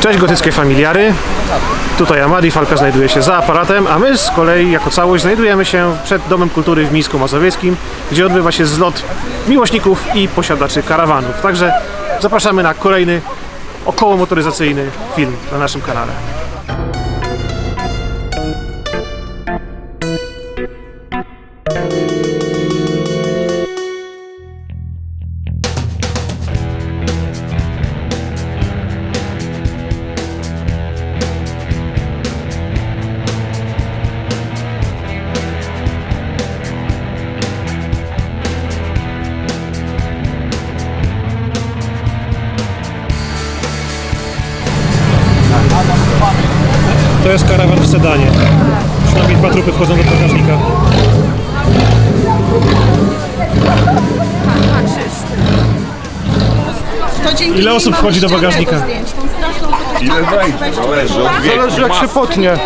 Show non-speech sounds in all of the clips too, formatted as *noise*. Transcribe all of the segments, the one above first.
Cześć gotyckie familiary. Tutaj Amadi Falka znajduje się za aparatem, a my z kolei jako całość znajdujemy się przed Domem Kultury w Mińsku Mazowieckim, gdzie odbywa się zlot miłośników i posiadaczy karawanów. Także zapraszamy na kolejny około motoryzacyjny film na naszym kanale. To jest karawan w sedanie. Przynajmniej dwa trupy wchodzą do bagażnika. Ile osób wchodzi do bagażnika? Ile wejdzie? Zależy od wieku. Zależy jak się potnie.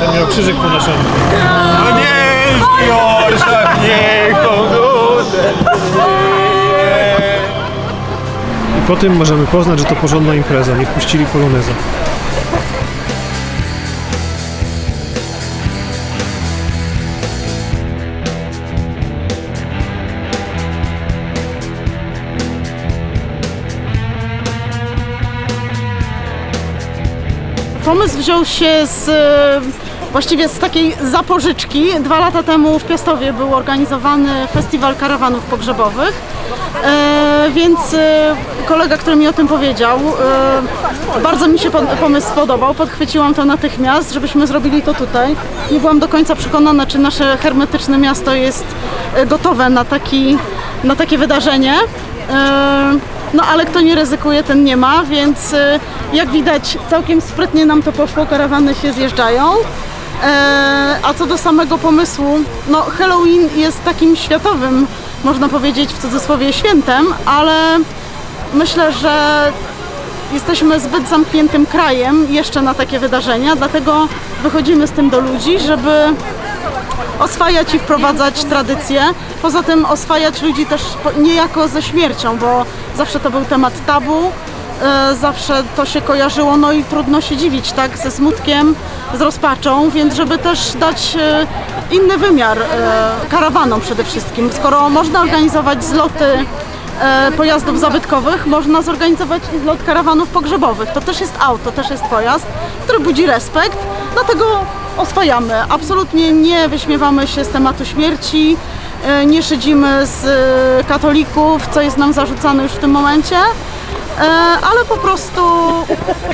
Ten miał krzyżyk ponoszony. No nie, Piotr, po tym możemy poznać, że to porządna impreza. Nie wpuścili poloneza. Pomysł wziął się z właściwie z takiej zapożyczki. Dwa lata temu w Piastowie był organizowany festiwal karawanów pogrzebowych. E, więc e, kolega, który mi o tym powiedział, e, bardzo mi się pomysł spodobał. Podchwyciłam to natychmiast, żebyśmy zrobili to tutaj. Nie byłam do końca przekonana, czy nasze hermetyczne miasto jest e, gotowe na, taki, na takie wydarzenie. E, no ale kto nie ryzykuje, ten nie ma, więc y, jak widać całkiem sprytnie nam to poszło, karawany się zjeżdżają. E, a co do samego pomysłu, no Halloween jest takim światowym, można powiedzieć w cudzysłowie, świętem, ale myślę, że jesteśmy zbyt zamkniętym krajem jeszcze na takie wydarzenia, dlatego wychodzimy z tym do ludzi, żeby oswajać i wprowadzać tradycje. Poza tym oswajać ludzi też niejako ze śmiercią, bo zawsze to był temat tabu, zawsze to się kojarzyło, no i trudno się dziwić, tak, ze smutkiem, z rozpaczą, więc żeby też dać e, inny wymiar e, karawanom przede wszystkim. Skoro można organizować zloty e, pojazdów zabytkowych, można zorganizować i zlot karawanów pogrzebowych. To też jest auto, to też jest pojazd, który budzi respekt, dlatego oswajamy. Absolutnie nie wyśmiewamy się z tematu śmierci, e, nie szydzimy z e, katolików, co jest nam zarzucane już w tym momencie, e, ale po prostu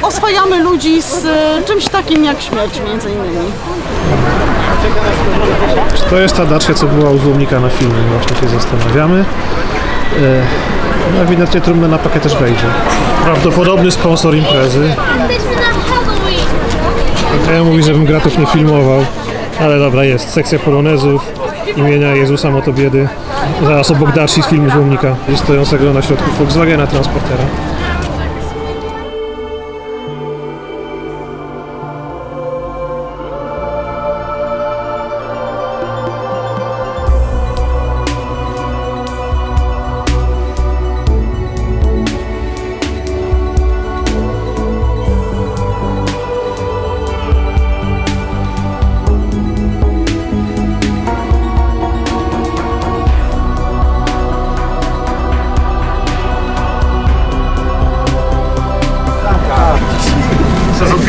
oswajamy ludzi z e, czymś takim jak śmierć między innymi. To jest ta daczka, co była u złomnika na filmie? Właśnie się zastanawiamy. E, No ewidentnie trumna na pakiet też wejdzie. Prawdopodobny sponsor imprezy. Ja mówi, żebym gratów nie filmował, ale dobra, jest. Sekcja polonezów imienia Jezusa Motobiedy. Zaraz obok Daci z filmu Złomnika, stojącego na środku Volkswagena Transportera.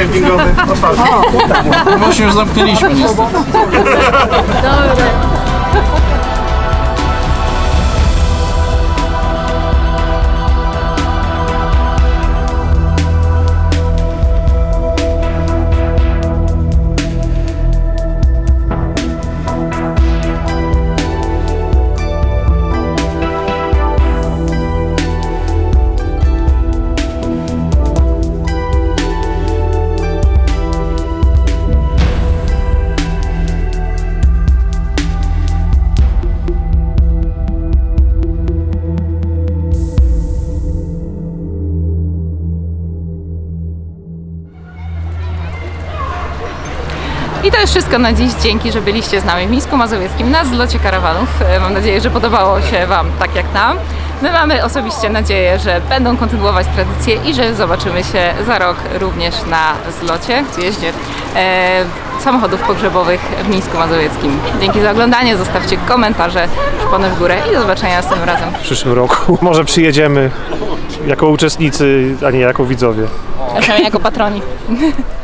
Kempingowy otwarty. Właśnie już zamknęliśmy niestety. I to jest wszystko na dziś. Dzięki, że byliście z nami w Mińsku Mazowieckim na zlocie karawanów. E, Mam nadzieję, że podobało się Wam tak jak nam. My mamy osobiście nadzieję, że będą kontynuować tradycję i że zobaczymy się za rok również na zlocie, zjeździe e, samochodów pogrzebowych w Mińsku Mazowieckim. Dzięki za oglądanie, zostawcie komentarze, szpony w górę i do zobaczenia następnym razem. W przyszłym roku *laughs* może przyjedziemy jako uczestnicy, a nie jako widzowie. Przynajmniej jako patroni. *laughs*